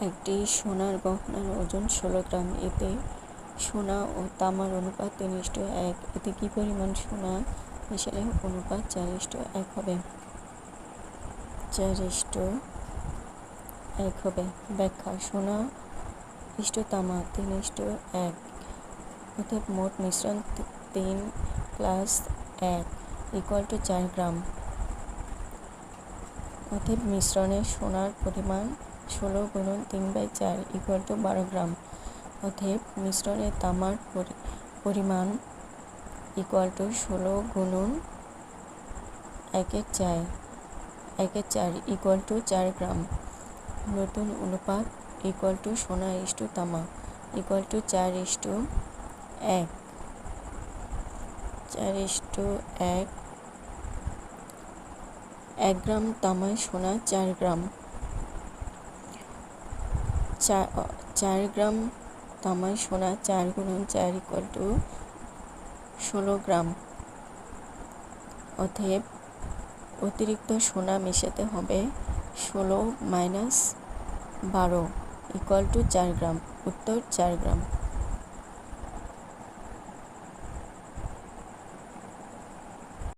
একটি সোনার গহনার ওজন ষোলো গ্রাম। এতে সোনা ও তামার অনুপাত ইস্টু এক। এতে কী পরিমাণ সোনা? মেশালে অনুপাত চার ইস্টু এক হবে। চার ইস্টু এক হবে। ব্যাখ্যা, সোনা ইষ্ট তামা তিন এক। অর্থাৎ মোট মিশ্রণ তিন প্লাস এক ইকুয়াল টু চার গ্রাম। অতএব মিশ্রণে সোনার পরিমাণ ষোলো গুণন তিন বাই চার ইকুয়াল টু বারো গ্রাম। অতএব মিশ্রণে তামার পরি- পরিমাণ ইকুয়াল টু ষোলো গুণন একের চার একের চার ইকুয়াল টু চার গ্রাম। নতুন অনুপাত ইকুয়াল টু সোনা ইস্টু তামা ইকুয়াল টু চার ইস্টু এক। চার ইস্টু এক এক গ্রাম তামায় সোনা চার গ্রাম। চার চার গ্রাম তামায় সোনা চার গুণন চার ইকুয়াল টু ষোলো গ্রাম। অতএব অতিরিক্ত সোনা মেশাতে হবে ষোলো মাইনাস বারো ইকুয়াল টু চার গ্রাম। উত্তর চার গ্রাম।